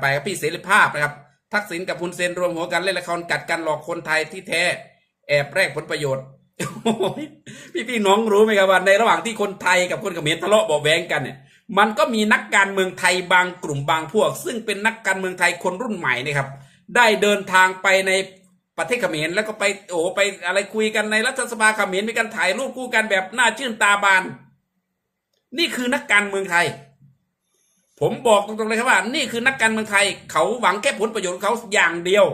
ไปครับพี่เสรีภาพนะครับ ทักษิณกับพุนเซนรวมหัวกันเล่นละครกัดกันหลอกคนไทยที่แท้ แอบแลกผลประโยชน์พี่พี่น้องรู้ไหมครับว่าในระหว่างที่คนไทยกับคนเขมรทะเลาะเบาแวงกันเนี่ย มันก็มีนักการเมืองไทยบางกลุ่มบางพวก ซึ่งเป็นนักการเมืองไทยคนรุ่นใหม่นะครับ ได้เดินทางไปในประเทศเขมรแล้วก็ไปโอ้ไปอะไรคุยกันในรัฐสภาเขมรมีการถ่ายรูปคู่กันแบบน่าชื่นตาบาน นี่คือนักการเมืองไทย ผมบอกตรงๆเลยครับว่า นี่คือนักการเมืองไทย เขาหวังแค่ผลประโยชน์ของเขาอย่างเดียว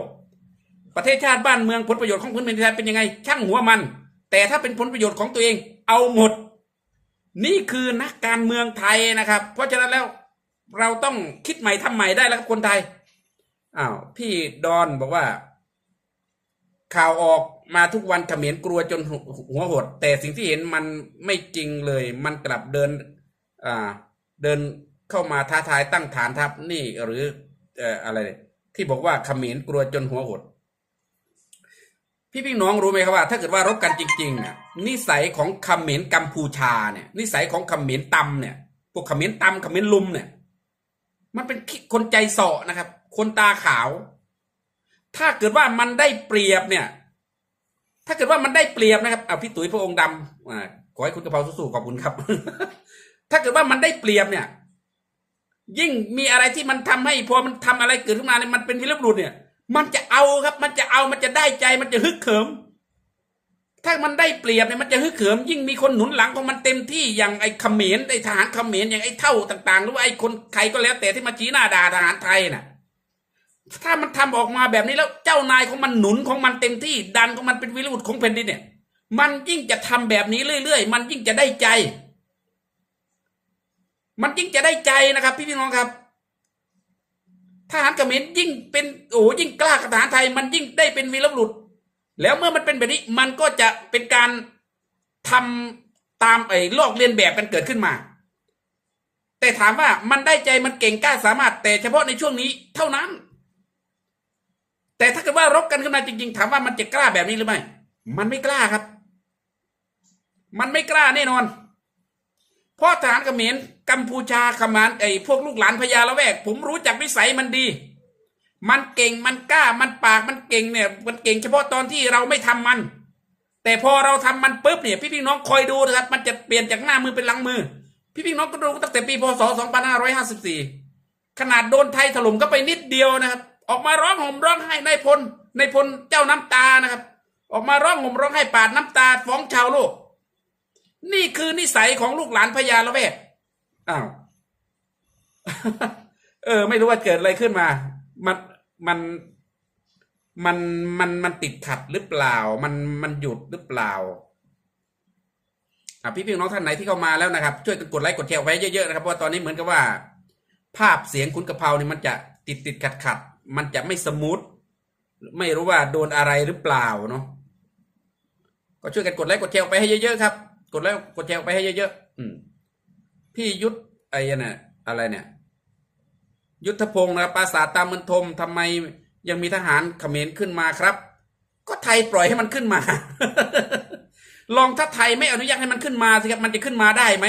ประเทศชาติบ้านเมืองผลประโยชน์ของพื้นแผ่นดินไทยเป็นยังไง ช่างหัวมัน แต่ถ้าเป็นผลประโยชน์ของตัวเอง เอาหมด นี่คือนักการเมืองไทยนะครับ เพราะฉะนั้นแล้วเราต้องคิดใหม่ทำใหม่ได้แล้วครับคนไทยอ้าวพี่ดอนบอกว่า ข่าวออกมาทุกวันเขมรกลัวจนหัวหด แต่สิ่งที่เห็นมันไม่จริงเลย มันกลับเดิน อ่า เดิน เข้ามาท้าทายตั้งฐานทัพนี่หรืออะไรที่บอกว่าเขมรกลัวจนหัวหด พี่พี่น้องรู้ไหมครับว่า ถ้าเกิดว่ารบกันจริงๆเนี่ยนิสัยของเขมรกัมพูชาเนี่ยนิสัยของเขมรตำเนี่ยพวกเขมรตำเขมรลุมเนี่ย มันเป็นคนใจเสาะนะครับ คนตาขาว ถ้าเกิดว่ามันได้เปรียบเนี่ย ถ้าเกิดว่ามันได้เปรียบนะครับเอาพี่ตุ๋ยพระองค์ดำขอให้คุณกระเพราสู้ๆขอบคุณครับ ถ้าเกิดว่ามันได้เปรียบเนี่ย ยิ่งมีอะไรที่มันทำให้พอมันทำอะไรเกิดขึ้นมาเนี่ยมันเป็นวิรบุรุษเนี่ย มันจะเอาครับ มันจะเอามันจะได้ใจมันจะฮึกเหิม ถ้ามันได้เปรียบเนี่ยมันจะฮึกเหิม ยิ่งมีคนหนุนหลังของมันเต็มที่อย่างไอ้เขมรไอ้ทหารเขมรอย่างไอ้เท่าต่าง ๆ หรือว่าไอ้คนใครก็แล้วแต่ที่มาชี้หน้าด่าทหารไทยน่ะ ถ้ามันทำออกมาแบบนี้แล้วเจ้านายของมันหนุนของมันเต็มที่ ดันของมันเป็นวิรบุรุษของแผ่นดินเนี่ย มันยิ่งจะทำแบบนี้เรื่อย ๆ มันยิ่งจะได้ใจ มันยิ่งจะได้ใจนะครับ พี่พี่น้องครับทหารเขมรยิ่งเป็นโอ้ยิ่งกล้ากับทหารไทย มันยิ่งได้เป็นวีรบุรุษ แล้วเมื่อมันเป็นแบบนี้มันก็จะเป็นการทำตามไอ้ลอกเลียนแบบกันเกิดขึ้นมา แต่ถามว่ามันได้ใจมันเก่งกล้าสามารถ แต่เฉพาะในช่วงนี้เท่านั้น แต่ถ้าเกิดว่ารบกันขึ้นมาจริง ๆ ถามว่ามันจะกล้าแบบนี้หรือไม่มันไม่กล้าครับ มันไม่กล้าแน่นอน เพราะทหารเขมร กัมพูชาขมานไอ้พวกลูกหลานพญาละแวก ผมรู้จักวิสัยมันดี มันเก่งมันกล้ามันปากมันเก่งเนี่ย มันเก่งเฉพาะตอนที่เราไม่ทำมัน แต่พอเราทำมันปุ๊บเนี่ย พี่พี่น้องคอยดูนะครับ มันจะเปลี่ยนจากหน้ามือเป็นหลังมือ พี่พี่น้องก็ดูตั้งแต่ปีพศ 2554 ขนาดโดนไทยถล่มก็ไปนิดเดียวนะครับ ออกมาร้องห่มร้องไห้ในพลในพลเจ้าน้ำตานะครับ ออกมาร้องห่มร้องไห้ปาดน้ำตาฟ้องชาวโลก นี่คือนิสัยของลูกหลานพญาละแวก อ้าว เออ ไม่รู้ว่าเกิดอะไรขึ้นมา มันมันมันมันมันติดขัดหรือเปล่า มันมันหยุดหรือเปล่าอะพี่พี่น้องท่านไหนที่เข้ามาแล้วนะครับ ช่วยกันกดไลค์กดแชร์ไว้เยอะๆนะครับเพราะว่าตอนนี้เหมือนกับว่า ภาพเสียงคุณกะเพราเนี่ยมันจะติดติดขัดขัดมันจะไม่สมูทไม่รู้ว่าโดนอะไรหรือเปล่าเนาะก็ช่วยกันกดไลค์กดแชร์ไปให้เยอะๆครับ กดไลค์กดแชร์ไปให้เยอะๆอืม พี่ยุทธไอ้เนี่ยอะไรเนี่ย ยุทธพงศ์นะปราสาทตามมันทมทำไมยังมีทหารเขมรขึ้นมาครับ ก็ไทยปล่อยให้มันขึ้นมา ลองถ้าไทยไม่อนุญาตให้มันขึ้นมาสิครับมันจะขึ้นมาได้ไหม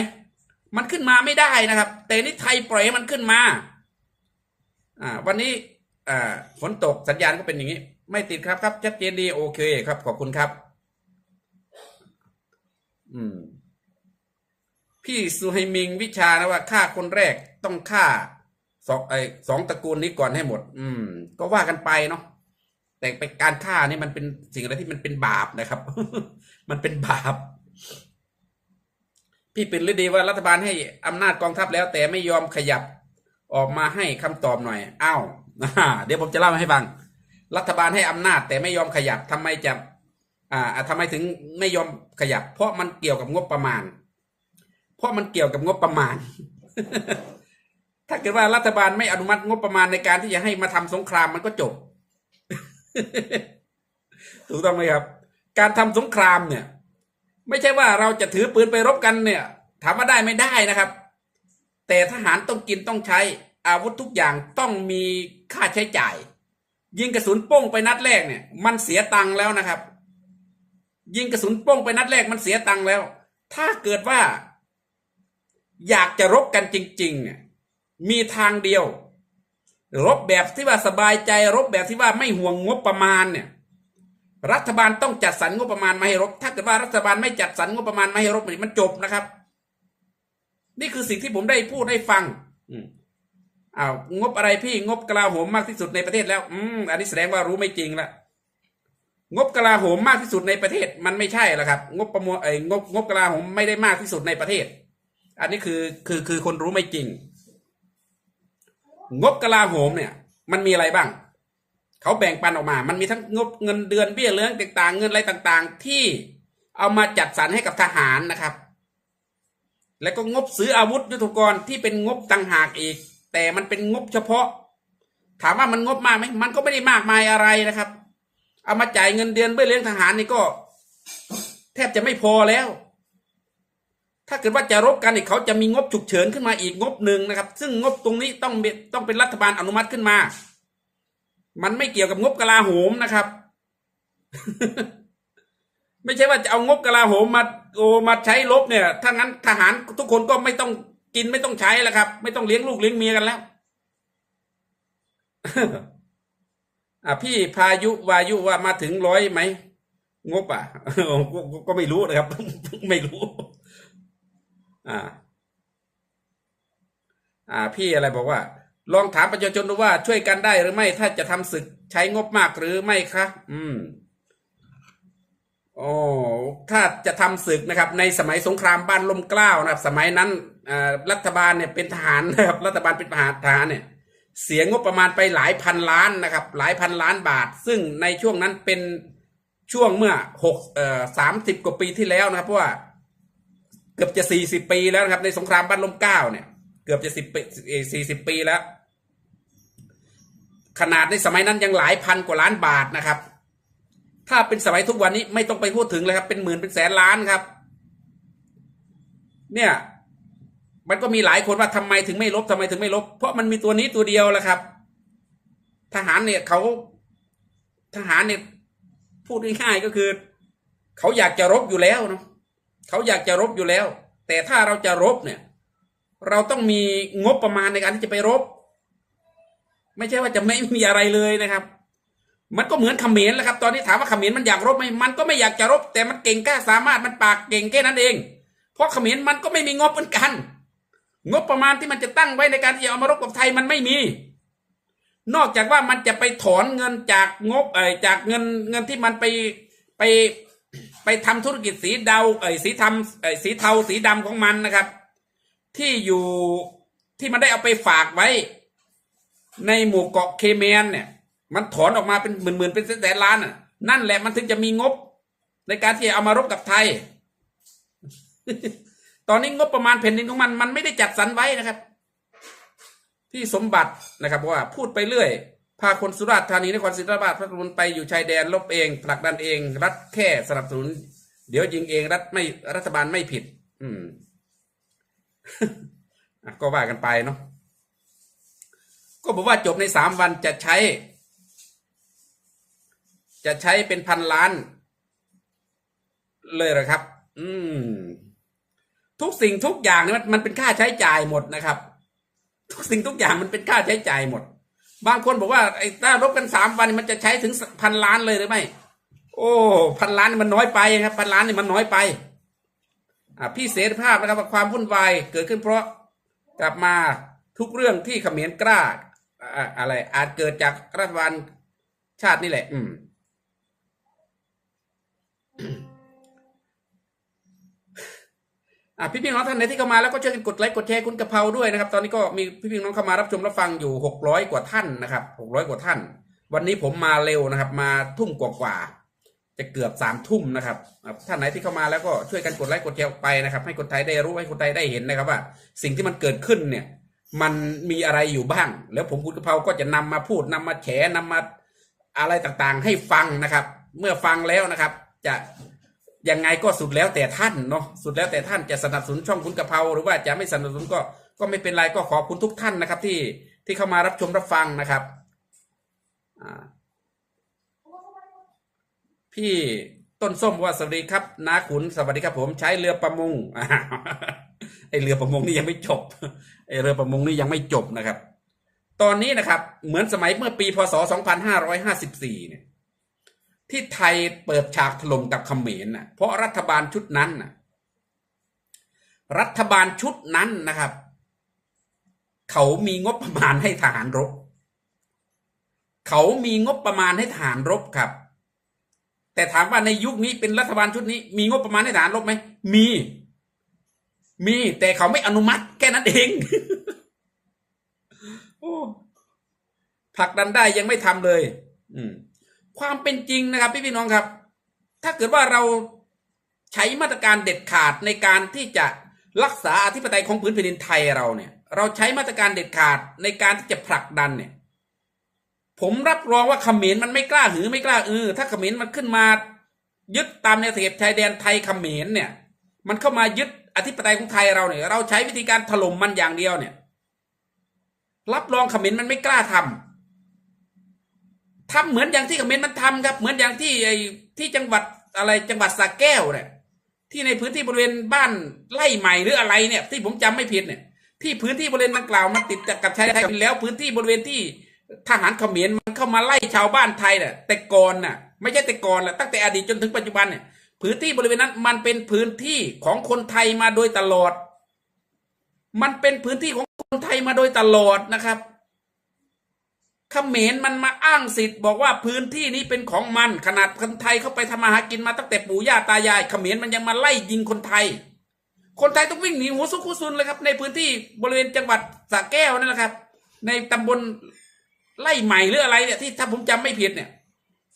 มันขึ้นมาไม่ได้นะครับ แต่นี่ไทยปล่อยให้มันขึ้นมา อ่า วันนี้อ่าฝนตกสัญญาณก็เป็นอย่างนี้ ไม่ติดครับครับชัดเจนดีโอเคครับ ขอบคุณครับ อืม พี่สุไฮมิงวิชานะว่าฆ่าคนแรกต้องฆ่าสองไอสองตระกูลนี้ก่อนให้หมด อืม ก็ว่ากันไปเนาะแต่ไปการฆ่านี่มันเป็นสิ่งอะไรที่มันเป็นบาปนะครับ มันเป็นบาป พี่เป็นฤดีว่ารัฐบาลให้อำนาจกองทัพแล้ว แต่ไม่ยอมขยับออกมาให้คำตอบหน่อยอ้าวเดี๋ยวผมจะเล่าให้ฟัง รัฐบาลให้อำนาจ แต่ไม่ยอมขยับทำไมจะ อ่าทำไมถึงไม่ยอมขยับ เพราะมันเกี่ยวกับงบประมาณ เพราะมันเกี่ยวกับงบประมาณ ถ้าเกิดว่ารัฐบาลไม่อนุมัติงบประมาณในการที่จะให้มาทำสงครามมันก็จบ ถูกต้องไหมครับ การทำสงครามเนี่ย ไม่ใช่ว่าเราจะถือปืนไปรบกันเนี่ย ถามว่าได้ไม่ได้นะครับ แต่ทหารต้องกินต้องใช้ อาวุธทุกอย่างต้องมีค่าใช้จ่าย ยิงกระสุนโป้งไปนัดแรกเนี่ย มันเสียตังค์แล้วนะครับ ยิงกระสุนโป้งไปนัดแรกมันเสียตังค์แล้ว ถ้าเกิดว่า อยากจะรบกันจริงๆเนี่ยมีทางเดียว รบแบบที่ว่าสบายใจ รบแบบที่ว่าไม่ห่วงงบประมาณเนี่ย รัฐบาลต้องจัดสรรงบประมาณมาให้รบ ถ้าเกิดว่ารัฐบาลไม่จัดสรรงบประมาณมาให้รบนี่มันจบนะครับ นี่คือสิ่งที่ผมได้พูดให้ฟัง อืมอ้าวงบอะไรพี่งบกลาโหมมากที่สุดในประเทศแล้ว อืมอันนี้แสดงว่ารู้ไม่จริงละงบกลาโหมมากที่สุดในประเทศ มันไม่ใช่ละครับ งบประมวลไอ้งบงบกลาโหมไม่ได้มากที่สุดในประเทศ อันนี้คือคือคือคนรู้ไม่จริง งบกลาโหมเนี่ย มันมีอะไรบ้าง เขาแบ่งปันออกมา มันมีทั้งงบเงินเดือนเบี้ยเลี้ยงต่างๆ เงินอะไรต่างๆ ที่เอามาจัดสรรให้กับทหารนะครับ แล้วก็งบซื้ออาวุธยุทโธปกรณ์ที่เป็นงบต่างหากอีก แต่มันเป็นงบเฉพาะ ถามว่ามันงบมากไหมมันก็ไม่ได้มากมายอะไรนะครับ เอามาจ่ายเงินเดือนเบี้ยเลี้ยงทหารนี่ก็ แทบจะไม่พอแล้ว ถ้าเกิดว่าจะรบกันเนี่ยเขาจะมีงบฉุกเฉินขึ้นมาอีกงบหนึ่งนะครับ ซึ่งงบตรงนี้ต้องต้องเป็นรัฐบาลอนุมัติขึ้นมา มันไม่เกี่ยวกับงบกลาโหมนะครับ ไม่ใช่ว่าจะเอางบกลาโหมมาโอมาใช้ลบเนี่ย ถ้างั้นทหารทุกคนก็ไม่ต้องกินไม่ต้องใช้แล้วครับ ไม่ต้องเลี้ยงลูกเลี้ยงเมียกันแล้วอะพี่พายุวายุว่ามาถึงร้อยไหมงบอะก็ไม่รู้นะครับ ไม่รู้ อ่า อ่า พี่อะไรบอกว่า ลองถามประชาชนดูว่าช่วยกันได้หรือไม่ ถ้าจะทำศึกใช้งบมากหรือไม่คะอืมโอ้ถ้าจะทำศึกนะครับ ในสมัยสงครามบ้านลมกล้าวนะครับ สมัยนั้นรัฐบาลเนี่ยเป็นทหารนะครับ รัฐบาลเป็นทหารทหารเนี่ย เสียงบประมาณไปหลายพันล้านนะครับ หลายพันล้านบาท ซึ่งในช่วงนั้นเป็นช่วงเมื่อหกเอ่อสามสิบกว่าปีที่แล้วนะครับเพราะว่า เกือบจะสี่สิบปีแล้วนะครับ ในสงครามบ้านลมเก้าเนี่ย เกือบจะสิบปีสี่สิบปีแล้ว ขนาดในสมัยนั้นยังหลายพันกว่าล้านบาทนะครับ ถ้าเป็นสมัยทุกวันนี้ไม่ต้องไปพูดถึงเลยครับ เป็นหมื่นเป็นแสนล้านครับ เนี่ยมันก็มีหลายคนว่าทำไมถึงไม่ลบทำไมถึงไม่ลบ เพราะมันมีตัวนี้ตัวเดียวแหละครับ ทหารเนี่ยเขาทหารเนี่ยพูดง่ายๆก็คือ เขาอยากจะรบอยู่แล้วเนาะ เขาอยากจะรบอยู่แล้ว แต่ถ้าเราจะรบเนี่ย เราต้องมีงบประมาณในการที่จะไปรบ ไม่ใช่ว่าจะไม่มีอะไรเลยนะครับ มันก็เหมือนเขมรแหละครับ ตอนนี้ถามว่าเขมรมันอยากรบไหมมันก็ไม่อยากจะรบ แต่มันเก่งกล้าสามารถมันปากเก่งแค่นั้นเอง เพราะเขมรมันก็ไม่มีงบเหมือนกัน งบประมาณที่มันจะตั้งไว้ในการที่จะเอามารบกับไทยมันไม่มี นอกจากว่ามันจะไปถอนเงินจากงบเอ่ยจากเงินเงินที่มันไปไป ไปทำธุรกิจสีเดาเอ่ยสีทำเอ่ยสีเทาสีดำของมันนะครับ ที่อยู่ที่มันได้เอาไปฝากไว้ ในหมู่เกาะเคเมนเนี่ย มันถอนออกมาเป็นหมื่นๆเป็นแสนล้านอะนั่นแหละมันถึงจะมีงบ ในการที่จะเอามารบกับไทย ตอนนี้งบประมาณแผ่นดินของมัน มันไม่ได้จัดสรรไว้นะครับพี่สมบัตินะครับว่าพูดไปเรื่อย พาคนสุราษฎร์ธานีนครศรีธรรมราชพัทลุงไปอยู่ชายแดนลบเองผลักดันเอง รัฐแค่สนับสนุน เดี๋ยวยิงเองรัฐไม่รัฐบาลไม่ผิด อืมก็ว่ากันไปเนาะก็บอกว่าจบในสามวันจะใช้ จะใช้เป็นพันล้าน เลยเหรอครับ อืม ทุกสิ่งทุกอย่างเนี่ยมันมันเป็นค่าใช้จ่ายหมดนะครับ ทุกสิ่งทุกอย่างมันเป็นค่าใช้จ่ายหมด บางคนบอกว่าไอ้ถ้าลบกันสามวันมันจะใช้ถึงพันล้านเลยหรือไม่โอ้พันล้านมันน้อยไปครับพันล้านนี่มันน้อยไปอ่าพี่เสรีภาพนะครับว่าความวุ่นวายเกิดขึ้นเพราะกลับมาทุกเรื่องที่เขมรกล้าอ่าอะไรอาจเกิดจากรัฐบาลชาตินี่แหละ อืม พี่พี่น้องท่านไหนที่เข้ามาแล้วก็ช่วยกันกดไลค์กดแชร์คุณกะเพราด้วยนะครับ ตอนนี้ก็มีพี่พี่น้องเข้ามารับชมรับฟังอยู่หกร้อยกว่าท่านนะครับหกร้อยกว่าท่าน วันนี้ผมมาเร็วนะครับ มาทุ่มกว่าๆจะเกือบสามทุ่มนะครับท่านไหนที่เข้ามาแล้วก็ช่วยกันกดไลค์กดแชร์ออกไปนะครับ ให้คนไทยได้รู้ให้คนไทยได้เห็นนะครับว่า สิ่งที่มันเกิดขึ้นเนี่ย มันมีอะไรอยู่บ้าง แล้วผมคุณกะเพราก็จะนำมาพูดนำมาแฉนำมาอะไรต่างๆ ให้ฟังนะครับ เมื่อฟังแล้วนะครับ จะ ยังไงก็สุดแล้วแต่ท่านเนาะสุดแล้วแต่ท่านจะสนับสนุนช่องคุณกะเพราหรือว่าจะไม่สนับสนุนก็ก็ไม่เป็นไรก็ขอบคุณทุกท่านนะครับ ที่ที่เข้ามารับชมรับฟังนะครับพี่ต้นส้มว่าสวัสดีครับนาขุนสวัสดีครับ ผมใช้เรือประมงอ้าไอเรือประมงนี่ยังไม่จบไอเรือประมงนี่ยังไม่จบนะครับ ตอนนี้นะครับ เหมือนสมัยเมื่อปีพศ 2554 เนี่ย ที่ไทยเปิดฉากถล่มกับเขมรน่ะเพราะรัฐบาลชุดนั้นน่ะรัฐบาลชุดนั้นนะครับ เขามีงบประมาณให้ทหารรบ เขามีงบประมาณให้ทหารรบครับ แต่ถามว่าในยุคนี้เป็นรัฐบาลชุดนี้ มีงบประมาณให้ทหารรบไหมมี มีแต่เขาไม่อนุมัติแค่นั้นเองผลักดันได้ยังไม่ทำเลย อืม ความเป็นจริงนะครับ พี่พี่น้องครับ ถ้าเกิดว่าเราใช้มาตรการเด็ดขาดในการที่จะรักษาอธิปไตยของพื้นแผ่นดินไทยเราเนี่ย เราใช้มาตรการเด็ดขาดในการที่จะผลักดันเนี่ย ผมรับรองว่าเขมรมันไม่กล้าหือไม่กล้าอือถ้าเขมรมันขึ้นมา ยึดตามแนวเขตชายแดนไทยเขมรเนี่ย มันเข้ามายึดอธิปไตยของไทยเราเนี่ย เราใช้วิธีการถล่มมันอย่างเดียวเนี่ย รับรองเขมรมันไม่กล้าทำ ทำเหมือนอย่างที่เขมรมันทำครับ เหมือนอย่างที่ไอ้ที่จังหวัดอะไรจังหวัดสระแก้วเนี่ยที่ในพื้นที่บริเวณบ้านไร่ใหม่หรืออะไรเนี่ย ที่ผมจำไม่ผิดเนี่ย ที่พื้นที่บริเวณดังกล่าวมันติดกับชายแดนแล้วพื้นที่บริเวณที่ทหารเขมรมันเข้ามาไล่ชาวบ้านไทยเนี่ยแต่ก่อนน่ะ ไม่ใช่แต่ก่อนแหละตั้งแต่อดีตจนถึงปัจจุบันเนี่ยพื้นที่บริเวณนั้นมันเป็นพื้นที่ของคนไทยมาโดยตลอด มันเป็นพื้นที่ของคนไทยมาโดยตลอดนะครับ มรมันมาอ้างสิทธิ์บอกว่าพื้นที่นี้เป็นของมันขนาดคนไทยเข้าไปทำมาหากินมาตั้งแต่ปู่ย่าตายายเขมรมันยังมาไล่ยิงคนไทย คนไทยต้องวิ่งหนีหัวซุกหัวซุนเลยครับในพื้นที่บริเวณจังหวัดสระแก้วนั่นแหละครับ ในตำบลไล่ใหม่หรืออะไรเนี่ยที่ถ้าผมจำไม่ผิดเนี่ย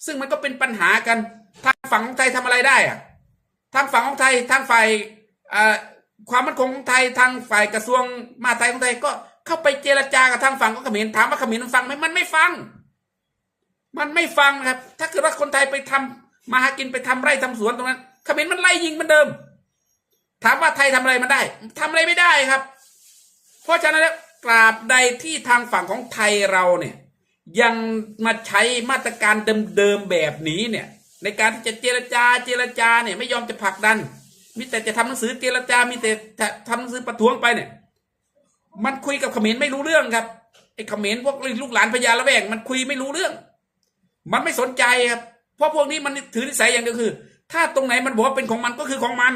ซึ่งมันก็เป็นปัญหากันทางฝั่งของไทยทำอะไรได้อะทางฝั่งของไทยทางฝ่ายความมั่นคงของไทยทางฝ่ายกระทรวงมหาดไทยของไทยก็ เข้าไปเจรจากับทางฝั่งของเขมรถามว่าเขมรมันฟังไหมมันไม่ฟัง มันไม่ฟังครับ ถ้าเกิดว่าคนไทยไปทำมาหากินไปทำไร่ทำสวนตรงนั้นเขมรมันไล่ยิงเหมือนเดิม ถามว่าไทยทำอะไรมันได้ทำอะไรไม่ได้ครับ เพราะฉะนั้นแล้วตราบใดที่ทางฝั่งของไทยเราเนี่ยยังมาใช้มาตรการเดิมๆแบบนี้เนี่ย ในการที่จะเจรจาเจรจาเนี่ยไม่ยอมจะผลักดัน มีแต่จะทำหนังสือเจรจามีแต่ทำหนังสือประท้วงไปเนี่ย มันคุยกับเขมรไม่รู้เรื่องครับไอ้เขมรพวกลูกหลานพญาละแวงมันคุยไม่รู้เรื่อง มันไม่สนใจครับเพราะพวกนี้มันถือนิสัยอย่างเดียวคือ ถ้าตรงไหนมันบอกว่าเป็นของมันก็คือของมัน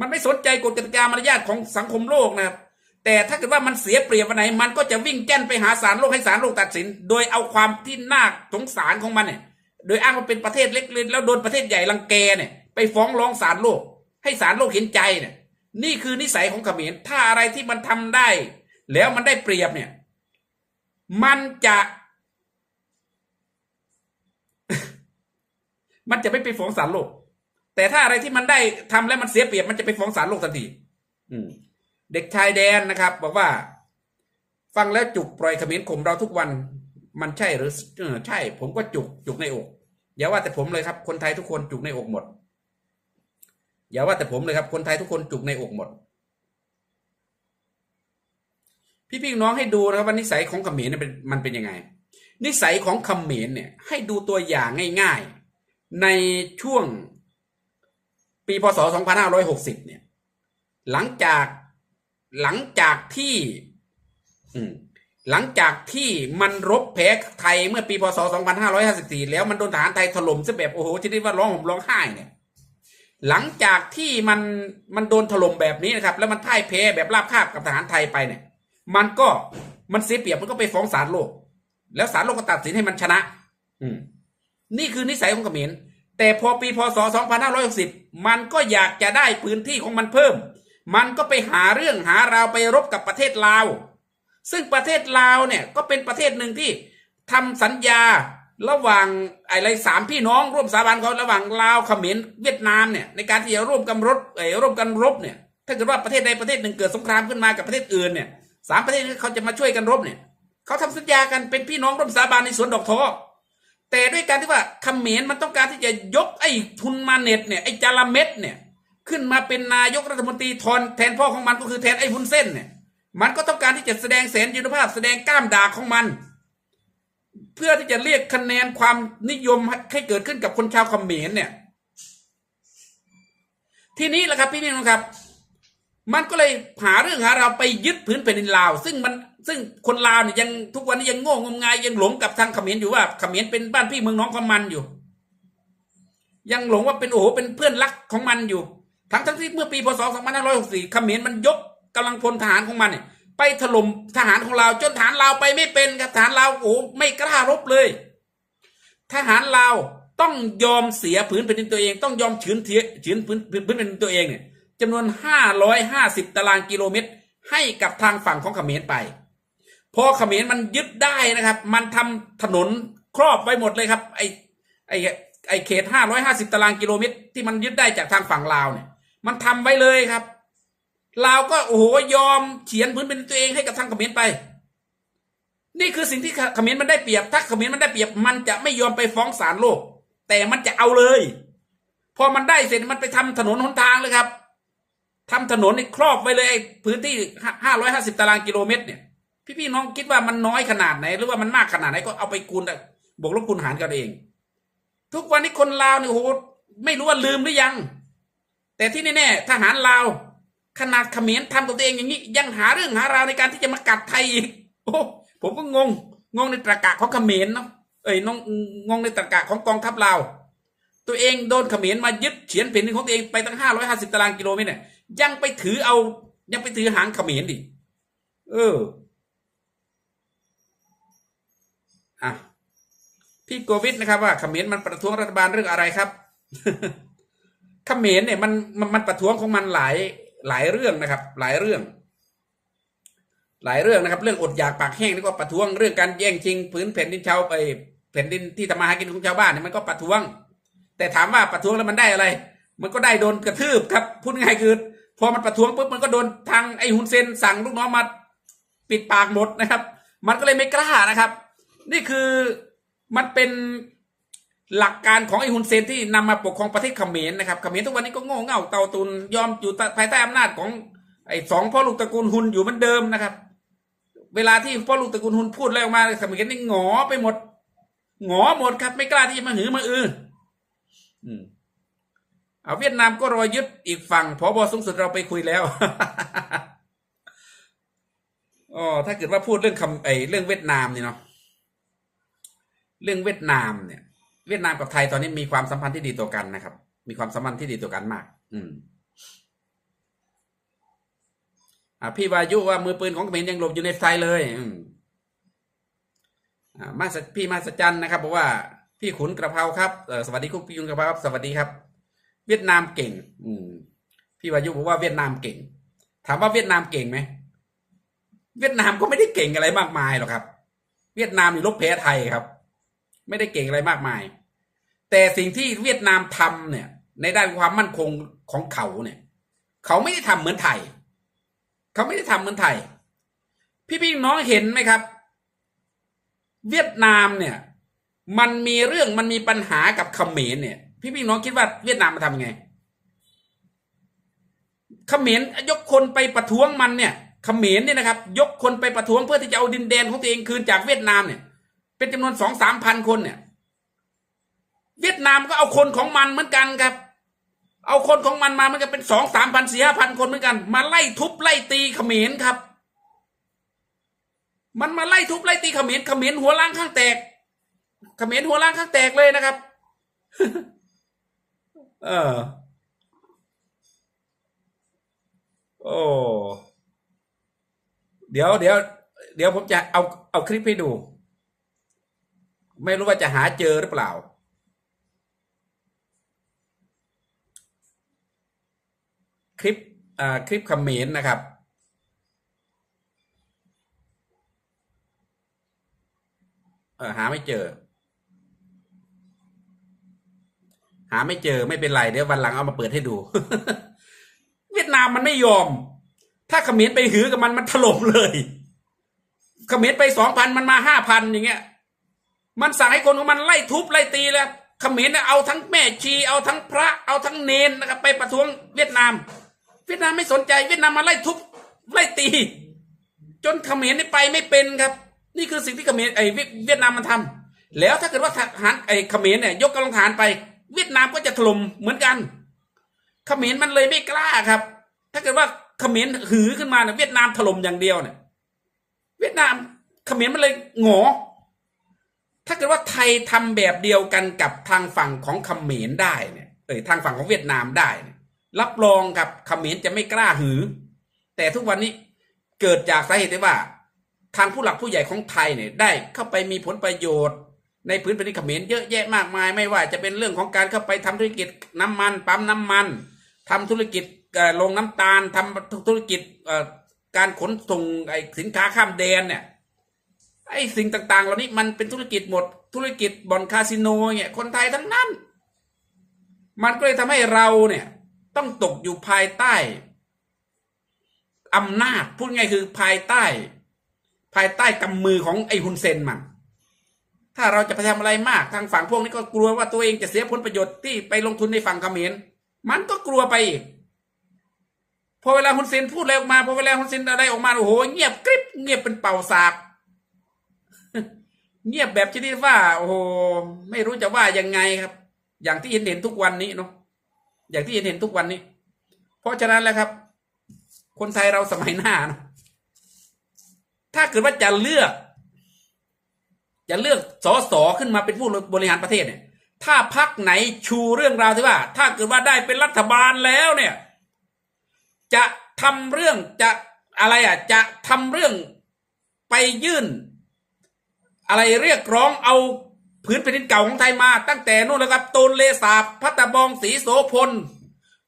มันไม่สนใจกฎกติกามารยาทของสังคมโลกนะครับแต่ถ้าเกิดว่ามันเสียเปรียบวันไหน มันก็จะวิ่งแจ้นไปหาศาลโลกให้ศาลโลกตัดสิน โดยเอาความที่น่าสงสารของมันเนี่ยโดยอ้างว่าเป็นประเทศเล็กๆแล้วโดนประเทศใหญ่รังแกเนี่ยไปฟ้องร้องศาลโลก ให้ศาลโลกเห็นใจเนี่ย นี่คือนิสัยของเขมรถ้าอะไรที่มันทำได้ แล้วมันได้เปรียบเนี่ย มันจะมันจะไม่ไปฟ้องศาลโลก แต่ถ้าอะไรที่มันได้ทำแล้วมันเสียเปรียบ มันจะไปฟ้องศาลโลกทันทีอืมเด็กชายแดนนะครับ บอกว่า ฟังแล้วจุกปล่อยเขมรข่มเราทุกวัน มันใช่หรือเออใช่ ผมก็จุกจุกในอกอย่าว่าแต่ผมเลยครับ คนไทยทุกคนจุกในอกหมด อย่าว่าแต่ผมเลยครับ คนไทยทุกคนจุกในอกหมด พี่พี่น้องให้ดูนะครับว่านิสัยของเขมรเนี่ยเป็นมันเป็นยังไง นิสัยของเขมรเนี่ยให้ดูตัวอย่างง่ายๆ ในช่วงปีพศ 2560 เนี่ย หลังจากหลังจากที่หลังจากที่มันรบแพ้ไทยเมื่อปีพศ 2554 แล้วมันโดนทหารไทยถล่มซะแบบโอ้โหชนิดว่าร้องห่มร้องไห้เนี่ย หลังจากที่มันมันโดนถล่มแบบนี้นะครับ แล้วมันพ่ายแพ้แบบราบคาบกับทหารไทยไปเนี่ย มันก็มันเสียเปรียบมันก็ไปฟ้องศาลโลก แล้วศาลโลกก็ตัดสินให้มันชนะ อืม นี่คือนิสัยของเขมรแต่พอปีพศ 2560 มันก็อยากจะได้พื้นที่ของมันเพิ่ม มันก็ไปหาเรื่องหาราวไปรบกับประเทศลาว ซึ่งประเทศลาวเนี่ยก็เป็นประเทศหนึ่งที่ทำสัญญา ระหว่างอะไรสามพี่น้องร่วมสาบานเขาระหว่างลาวเขมรเวียดนามเนี่ยในการที่จะร่วมกันรบเอ่อร่วมกันรบเนี่ยถ้าเกิดว่าประเทศใดประเทศหนึ่งเกิดสงครามขึ้นมากับประเทศอื่นเนี่ยสามประเทศนี้เขาจะมาช่วยกันรบเนี่ยเขาทำสัญญากันเป็นพี่น้องร่วมสาบานในสวนดอกทอแต่ด้วยการที่ว่าเขมรมันต้องการที่จะยกไอ้ทุนมาเน็ตเนี่ยไอ้จาระเม็ดเนี่ยขึ้นมาเป็นนายกรัฐมนตรีทอนแทนพ่อของมันก็คือแทนไอ้วุ้นเส้นเนี่ยมันก็ต้องการที่จะแสดงแสนยุทธภาพแสดงกล้ามดาของมัน เพื่อที่จะเรียกคะแนนความนิยมให้เกิดขึ้นกับคนชาวเขมรเนี่ย ทีนี้แหละครับพี่พี่น้องครับ มันก็เลยหาเรื่องหาเราไปยึดพื้นแผ่นดินลาว ซึ่งมันซึ่งคนลาวเนี่ยยังทุกวันนี้ยังโง่งมงายยังหลงกับทางเขมรอยู่ว่าเขมรเป็นบ้านพี่เมืองน้องของมันอยู่ ยังหลงว่าเป็นโอ้โหเป็นเพื่อนรักของมันอยู่ ทั้งทั้งที่เมื่อปีพศ2564เขมรมันยกกำลังพลทหารของมันเนี่ย ไปถล่มทหารของเราจนทหาราไปไม่เป็นครับทหาราโอ้ไม่กล้ารบเลย ทหารลาต้องยอมเสียผืนแผ่นดินตัวเอง ต้องยอมชืนเทียชืนพื้นพื้นแผ่นดินตัวเองเนี่ยจำนวน 550 ตารางกิโลเมตร ให้กับทางฝั่งของเขมรไป พอเขมรมันยึดได้นะครับ มันทำถนนครอบไว้หมดเลยครับ ไอไอไอเขต 550 ตารางกิโลเมตร ที่มันยึดได้จากทางฝั่งลาวเนี่ย มันทำไว้เลยครับ ลาวก็โอ้โหยอมเฉียนพื้นเป็นตัวเองให้กับทางเขมรไป นี่คือสิ่งที่เขมรมันได้เปรียบ ถ้าเขมรมันได้เปรียบ มันจะไม่ยอมไปฟ้องศาลโลก แต่มันจะเอาเลย พอมันได้เสร็จมันไปทำถนนหนทางเลยครับทำถนนนี่ครอบไว้เลยพื้นที่ห้าร้อยห้าสิบตารางกิโลเมตรเนี่ยพี่ๆน้องคิดว่ามันน้อยขนาดไหน หรือว่ามันมากขนาดไหนก็เอาไปคูณบวกลบคูณหารกันเอง ทุกวันนี้คนลาวเนี่ยโอ้โหไม่รู้ว่าลืมหรือยัง แต่ที่แน่ๆทหารลาว ขนาดเขมรทำกับตัวเองอย่างนี้ ยังหาเรื่องหาราวในการที่จะมากัดไทยอีกโอ้ผมก็งงงงในตรกะของเขมรเนาะเอ้ยน้องงงในตรกะของกองทัพลาวตัวเองโดนเขมรมายึดเฉียนแผ่นดินของตัวเองไปตั้งห้าร้อยห้าสิบตารางกิโลเมตรเนี่ยยังไปถือเอา ยังไปถือหางเขมรดิเอออะพี่โกวิทนะครับว่าเขมรมันประท้วงรัฐบาลเรื่องอะไรครับเขมรเนี่ยมันมันมันประท้วงของมันหลาย หลายเรื่องนะครับ หลายเรื่อง หลายเรื่องนะครับ เรื่องอดอยากปากแห้งนี่ก็ประท้วงเรื่องการแย่งชิงพื้นแผ่นดินชาวไปแผ่นดินที่ทำมาหากินของชาวบ้านเนี่ยมันก็ประท้วง แต่ถามว่าประท้วงแล้วมันได้อะไร มันก็ได้โดนกระทืบครับพูดง่ายๆคือพอมันประท้วงปุ๊บมันก็โดนทางไอ้ฮุนเซนสั่งลูกน้องมาปิดปากหมดนะครับ มันก็เลยไม่กล้านะครับ นี่คือมันเป็น หลักการของไอ้ฮุนเซนที่นำมาปกครองประเทศเขมรนะครับเขมรทุกวันนี้ก็โง่เง่าเตาตุนยอมอยู่ภายใต้อำนาจของไอ้สองพ่อลูกตระกูลฮุนอยู่เหมือนเดิมนะครับ เวลาที่พ่อลูกตระกูลฮุนพูดอะไรออกมาเขมรนี่หงอไปหมดหงอหมดครับ ไม่กล้าที่จะมาหือมาอืออืมเอาเวียดนามก็รอยึดอีกฝั่งพอบอสูงสุดเราไปคุยแล้วอ๋อถ้าเกิดว่าพูดเรื่องคำไอเรื่องเวียดนามนี่เนาะเรื่องเวียดนามเนี่ย เวียดนามกับไทยตอนนี้มีความสัมพันธ์ที่ดีต่อกันนะครับ มีความสัมพันธ์ที่ดีต่อกันมาก อืมอ่าพี่วายุว่ามือปืนของเขมรยังหลบอยู่ในไทยเลย อืมอ่ามาสพี่มาสจันนะครับบอกว่าพี่ขุนกระเพราครับเออสวัสดีคุณพี่ขุนกระเพราครับสวัสดีครับ เวียดนามเก่ง อืมพี่วายุบอกว่าเวียดนามเก่ง ถามว่าเวียดนามเก่งไหมเวียดนามก็ไม่ได้เก่งอะไรมากมายหรอกครับ เวียดนามนี่ลบแพ้ไทยครับ ไม่ได้เก่งอะไรมากมาย แต่สิ่งที่เวียดนามทำเนี่ย ในด้านความมั่นคงของเขาเนี่ย เขาไม่ได้ทำเหมือนไทย เขาไม่ได้ทำเหมือนไทย พี่พี่น้องเห็นไหมครับ เวียดนามเนี่ย มันมีเรื่องมันมีปัญหากับเขมรเนี่ย พี่พี่น้องคิดว่าเวียดนามมาทำไงเขมรยกคนไปประท้วงมันเนี่ยเขมรเนี่ยนะครับ ยกคนไปประท้วงเพื่อที่จะเอาดินแดนของตัวเองคืนจากเวียดนามเนี่ย เป็นจำนวนสองสามพันคนเนี่ย เวียดนามก็เอาคนของมันเหมือนกันครับ เอาคนของมันมามันก็เป็นสองสามพันสี่ห้าพันคนเหมือนกัน มาไล่ทุบไล่ตีเขมรครับ มันมาไล่ทุบไล่ตีเขมรเขมรหัวล้างข้างแตกเขมรหัวล้างข้างแตกเลยนะครับ เออโอ้เดี๋ยวเดี๋ยวเดี๋ยวผมจะเอาเอาคลิปให้ดู ไม่รู้ว่าจะหาเจอหรือเปล่า คลิปคลิปคอมเมนต์นะครับ หาไม่เจอ หาไม่เจอไม่เป็นไรเดี๋ยววันหลังเอามาเปิดให้ดู เวียดนามมันไม่ยอม ถ้าเขมรไปหือกับมันมันถล่มเลยเขมรไปสองพันมันมาห้าพันอย่างเงี้ย มันสั่งให้คนของมันไล่ทุบไล่ตีแล้วเขมรเนี่ยเอาทั้งแม่ชีเอาทั้งพระเอาทั้งเนนนะครับไปประท้วงเวียดนาม เวียดนามไม่สนใจเวียดนามมาไล่ทุบไล่ตี จนเขมรนี่ไปไม่เป็นครับ นี่คือสิ่งที่เขมรไอ้เวียเวียดนามมันทำแล้วถ้าเกิดว่าทหารไอ้เขมรเนี่ยยกกำลังทหารไป เวียดนามก็จะถล่มเหมือนกันเขมรมันเลยไม่กล้าครับ ถ้าเกิดว่าเขมรหือขึ้นมาเนี่ยเวียดนามถล่มอย่างเดียวเนี่ยเวียดนามเขมรมันเลยหงอ ถ้าเกิดว่าไทยทำแบบเดียวกันกับทางฝั่งของเขมรได้เนี่ยเออทางฝั่งของเวียดนามได้เนี่ยรับรองครับเขมรจะไม่กล้าหือ แต่ทุกวันนี้เกิดจากสาเหตุที่ว่า ทางผู้หลักผู้ใหญ่ของไทยเนี่ยได้เข้าไปมีผลประโยชน์ในพื้นแผ่นดินเขมรเยอะแยะมากมาย ไม่ว่าจะเป็นเรื่องของการเข้าไปทำธุรกิจน้ำมันปั๊มน้ำมันทำธุรกิจโรงน้ำตาลทำธุรกิจการขนส่งสินค้าข้ามแดนเนี่ย ไอ้สิ่งต่าง ๆ เหล่านี้มันเป็นธุรกิจหมด ธุรกิจบ่อนคาสิโนเนี่ยคนไทยทั้งนั้น มันก็เลยทำให้เราเนี่ยต้องตกอยู่ภายใต้อำนาจพูดง่ายคือภายใต้ ภายใต้กำมือของไอ้ฮุนเซนมันถ้าเราจะไปทำอะไรมากทางฝั่งพวกนี้ก็กลัวว่าตัวเองจะเสียผลประโยชน์ที่ไปลงทุนในฝั่งเขมรมันก็กลัวไปอีกพอเวลาฮุนเซนพูดอะไรออกมาพอเวลาฮุนเซนอะไรออกมาโอ้โหเงียบกริบเงียบเป็นเป่าสาก เงียบแบบชนิดว่า โอ้โหไม่รู้จะว่ายังไงครับ อย่างที่เห็นเห็นทุกวันนี้เนาะอย่างที่เห็นเห็นทุกวันนี้ เพราะฉะนั้นแหละครับ คนไทยเราสมัยหน้านะถ้าเกิดว่าจะเลือก จะเลือกสอสอขึ้นมาเป็นผู้บริหารประเทศเนี่ย ถ้าพักไหนชูเรื่องราวที่ว่า ถ้าเกิดว่าได้เป็นรัฐบาลแล้วเนี่ย จะทำเรื่องจะอะไรอะ จะทำเรื่องไปยื่น อะไรเรียกร้องเอาผืนแผ่นดินเก่าของไทยมา ตั้งแต่นู่นแล้วครับตูนเลสาบพัตตาบองสีโสพล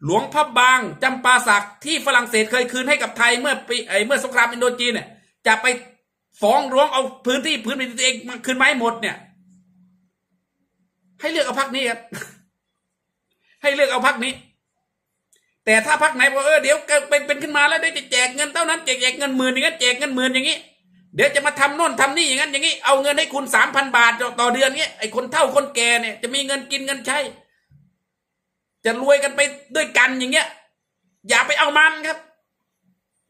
หลวงพระบางจำปาสักที่ฝรั่งเศสเคยคืนให้กับไทยเมื่อปีไอเมื่อสงครามอินโดจีนเนี่ยจะไปฟ้องร้องเอาพื้นที่พื้นแผ่นดินตัวเองมาคืนมาให้หมดเนี่ย ให้เลือกเอาพักนี้ครับให้เลือกเอาพักนี้ แต่ถ้าพักไหนบอกเออเดี๋ยวเป็นเป็นขึ้นมาแล้วเดี๋ยวจะแจกเงินเท่านั้นแจกแจกเงินหมื่นอย่างนั้แจกเงินหมื่นอย่างนี้ เดี๋ยวจะมาทำโน่นทำนี่อย่างนั้นอย่างนี้ เอาเงินให้คุณสามพันบาทต่อเดือนเงี้ยไอ้คนเฒ่าคนแก่เนี่ยจะมีเงินกินเงินใช้ จะรวยกันไปด้วยกันอย่างเงี้ย อย่าไปเอามันครับ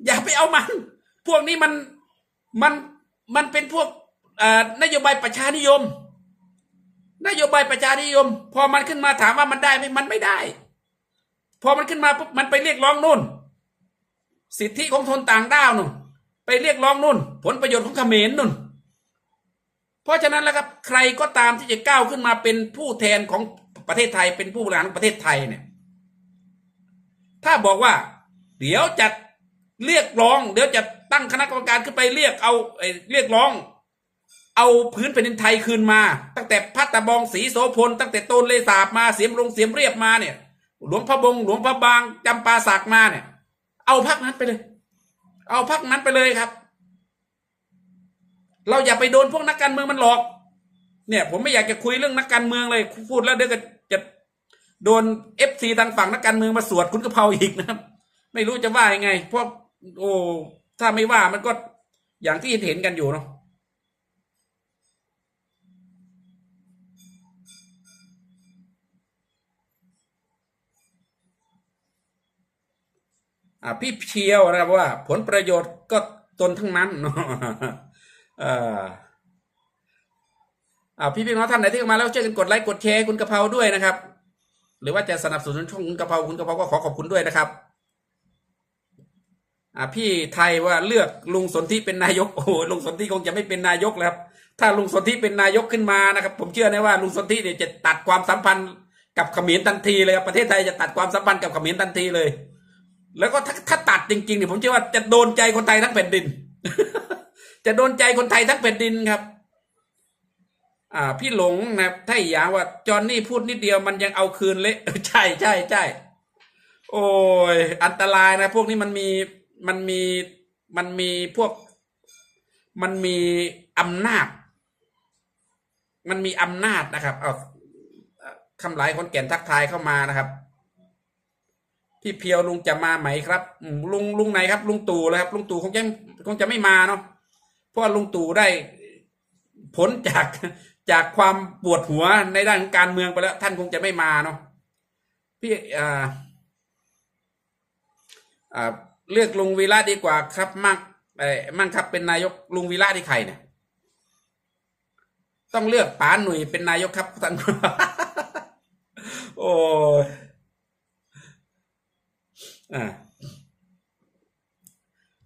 อย่าไปเอามัน พวกนี้มันมันมันเป็นพวกนโยบายประชานิยม นโยบายประชานิยม พอมันขึ้นมาถามว่ามันได้ไหมมันไม่ได้ พอมันขึ้นมาปุ๊บมันไปเรียกร้องนู่น สิทธิของคนต่างด้าวนู่น ไปเรียกร้องนู่น ผลประโยชน์ของเขมรนู่น เพราะฉะนั้นแล้วครับ ใครก็ตามที่จะก้าวขึ้นมาเป็นผู้แทนของประเทศไทยเป็นผู้บริหารประเทศไทยเนี่ย ถ้าบอกว่า เดี๋ยวจะเรียกร้อง เดี๋ยวจะตั้งคณะกรรมการขึ้นไปเรียกเอาเรียกร้อง เอาพื้นแผ่นดินไทยคืนมา ตั้งแต่พัตตาบองสีโสพลตั้งแต่ต้นเลสาบมาเสียมรงเสียมเรียบมาเนี่ย หลวงพระบงหลวงพระบางจำปาสักมาเนี่ย เอาพักนั้นไปเลย เอาพักนั้นไปเลยครับ เราอย่าไปโดนพวกนักการเมืองมันหลอก เนี่ย ผมไม่อยากจะคุยเรื่องนักการเมืองเลยพูดแล้วเดี๋ยวก็จะโดนเอฟซีทางฝั่งนักการเมืองมาสวดคุณกระเพราอีกนะครับ ไม่รู้จะว่ายังไงเพราะโอ้ถ้าไม่ว่ามันก็อย่างที่เห็นกันอยู่เนาะ พี่เชียวนะครับว่า ผลประโยชน์ก็ตนทั้งนั้นเนาะเอ่าพี่พี่น้องท่านไหนที่มาแล้วช่วยกันกดไลค์กดแชร์คุณกะเพราด้วยนะครับ หรือว่าจะสนับสนุนช่องคุณกะเพราคุณกะเพราก็ขอขอบคุณด้วยนะครับอ่าพี่ไทยว่าเลือกลุงสนธิเป็นนายกโอ้โหลุงสนธิคงจะไม่เป็นนายกแล้วครับ ถ้าลุงสนธิเป็นนายกขึ้นมานะครับ ผมเชื่อแนะว่าลุงสนธิเนี่ยจะตัดความสัมพันธ์กับเขมรทันทีเลยครับประเทศไทยจะตัดความสัมพันธ์กับเขมรทันทีเลย แล้วก็ถ้าถ้าตัดจริงๆเนี่ยผมเชื่อว่าจะโดนใจคนไทยทั้งแผ่นดิน จะโดนใจคนไทยทั้งแผ่นดินครับ อ่า พี่หลงนะถ้าอย่างว่าจอนนี่พูดนิดเดียวมันยังเอาคืนเละใช่ใช่ใช่โอ้ยอันตรายนะ พวกนี้มันมีมันมีมันมีพวก มันมีอำนาจ มันมีอำนาจนะครับเอาคำหลายคนแก่นทักทายเข้ามานะครับ พี่เพียวลุงจะมาไหมครับลุงลุงไหนครับลุงตู่เลยครับลุงตู่คงจะคงจะไม่มาเนาะเพราะลุงตู่ได้ผลจากจากความปวดหัวในด้านการเมืองไปแล้ว ท่านคงจะไม่มาเนาะพี่อ่าอ่าเลือกลุงวีระดีกว่าครับมั่งเอ้มั่งครับเป็นนายกลุงวีระที่ใครเนี่ยต้องเลือกป๋าหนุ่ยเป็นนายกครับท่านโอ้ อ่า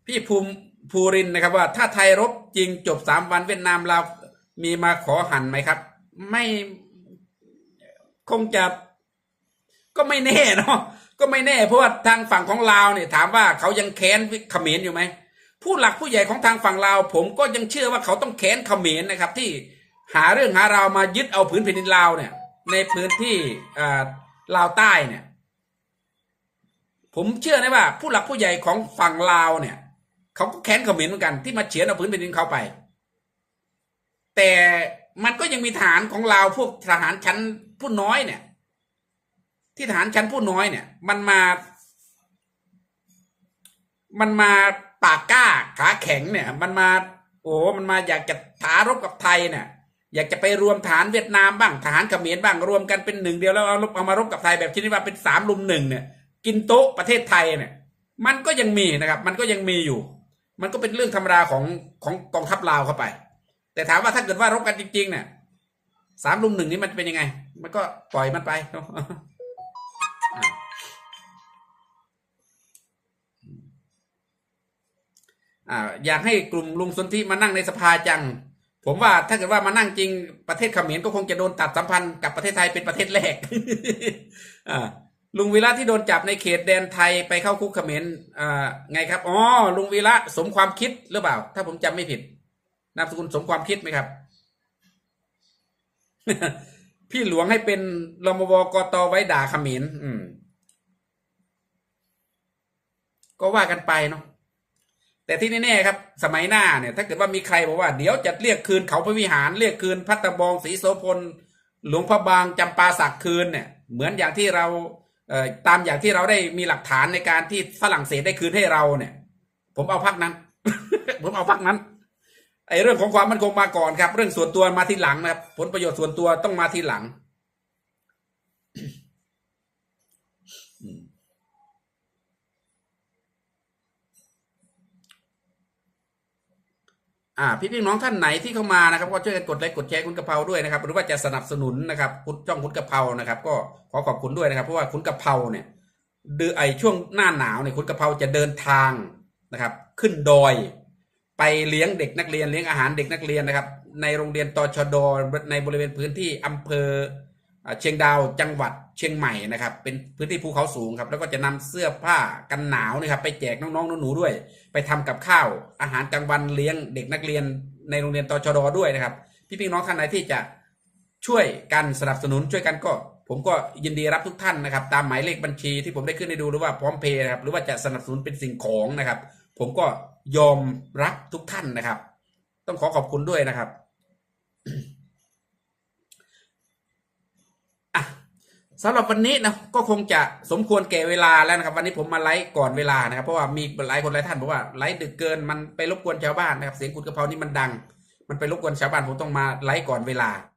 พี่ภูมิภูรินนะครับ ว่าถ้าไทยรบจริงจบสามวันเวียดนามเราวมีมาขอหันไหมครับ ไม่คงจะก็ไม่แน่เนาะก็ไม่แน่เพราะว่าทางฝั่งของลาวเนี่ยถามว่าเขายังแค้นเขมรอยู่ไหมผู้หลักผู้ใหญ่ของทางฝั่งลาว ผมก็ยังเชื่อว่าเขาต้องแค้นเขมรนะครับ ที่หาเรื่องหาราวมายึดเอาผืนแผ่นดินลาวเนี่ย ในพื้นที่ลาวใต้เนี่ย ผมเชื่อนะว่า ผู้หลักผู้ใหญ่ของฝั่งลาวเนี่ยเขาก็แค้นเขมรเหมือนกันที่มาเฉือนเอาพื้นแผ่นดินเขาไป แต่มันก็ยังมีฐานของลาวพวกทหารชั้นผู้น้อยเนี่ย ที่ทหารชั้นผู้น้อยเนี่ย มันมา มันมาปากกล้าขาแข็งเนี่ย มันมา โอ้มันมาอยากจะท้ารบกับไทยเนี่ยอยากจะไปรวมฐานเวียดนามบ้างทหารเขมรบ้างรวมกันเป็นหนึ่งเดียวแล้วเอารบเอามารบกับไทยแบบชนิดว่าเป็นสามลุมหนึ่งเนี่ย กินโต๊ะประเทศไทยเนี่ย มันก็ยังมีนะครับ มันก็ยังมีอยู่ มันก็เป็นเรื่องธรรมดาของของกองทัพลาวเข้าไป แต่ถามว่าถ้าเกิดว่ารบกันจริงๆเนี่ยสามลุมหนึ่งนี้มันเป็นยังไง มันก็ปล่อยมันไปอยากให้กลุ่มลุงสนธิมานั่งในสภาจัง ผมว่าถ้าเกิดว่ามานั่งจริงประเทศเขมรก็คงจะโดนตัดสัมพันธ์กับประเทศไทยเป็นประเทศแรกอ่า ลุงวีระที่โดนจับในเขตแดนไทยไปเข้าคุกเขมรอ่าไงครับอ๋อลุงวีระสมความคิดหรือเปล่า ถ้าผมจำไม่ผิด นามสกุลสมความคิดไหมครับ พี่หลวงให้เป็นรมวกตไว้ด่าเขมรอืม ก็ว่ากันไปเนาะแต่ที่แน่ๆครับ สมัยหน้าเนี่ย ถ้าเกิดว่ามีใครบอกว่าเดี๋ยวจะเรียกคืนเขาพระวิหารเรียกคืนพัตตะบองศรีโสพลหลวงพระบางจำปาสักคืนเนี่ย เหมือนอย่างที่เรา ตามอย่างที่เราได้มีหลักฐานในการที่ฝรั่งเศสได้คืนให้เราเนี่ย ผมเอาพักนั้น ผมเอาพักนั้นไอ้เรื่องของความมั่นคงมาก่อนครับ เรื่องส่วนตัวมาทีหลังนะครับ ผลประโยชน์ส่วนตัวต้องมาทีหลัง อ่าพี่พี่น้องท่านไหนที่เข้ามานะครับก็ช่วยกันกดไลค์กดแชร์คุณกะเพราด้วยนะครับ หรือว่าจะสนับสนุนนะครับคุณช่องคุณกะเพรานะครับ ก็ขอขอบคุณด้วยนะครับ เพราะว่าคุณกะเพราเนี่ยเดือไอช่วงหน้าหนาวเนี่ยคุณกะเพราจะเดินทางนะครับ ขึ้นดอยไปเลี้ยงเด็กนักเรียนเลี้ยงอาหารเด็กนักเรียนนะครับ ในโรงเรียนตชดในบริเวณพื้นที่อำเภอ เชียงดาวจังหวัดเชียงใหม่นะครับ เป็นพื้นที่ภูเขาสูงครับ แล้วก็จะนำเสื้อผ้ากันหนาวนะครับ ไปแจกน้องๆหนูๆด้วย ไปทำกับข้าวอาหารกลางวันเลี้ยงเด็กนักเรียนในโรงเรียนตชดด้วยนะครับ พี่ๆน้องท่านไหนที่จะช่วยกันสนับสนุนช่วยกันก็ ผมก็ยินดีรับทุกท่านนะครับ ตามหมายเลขบัญชีที่ผมได้ขึ้นให้ดูหรือว่าพร้อมเพย์นะครับหรือว่าจะสนับสนุนเป็นสิ่งของนะครับ ผมก็ยอมรับทุกท่านนะครับ ต้องขอขอบคุณด้วยนะครับ อะ สำหรับวันนี้นะก็คงจะสมควรแก่เวลาแล้วนะครับ วันนี้ผมมาไลฟ์ก่อนเวลานะครับเพราะว่ามีหลายคนหลายท่านบอกว่าไลฟ์ดึกเกินมันไปรบกวนชาวบ้านนะครับเสียงกุดกระเพรานี่มันดัง มันไปรบกวนชาวบ้านผมต้องมาไลฟ์ก่อนเวลา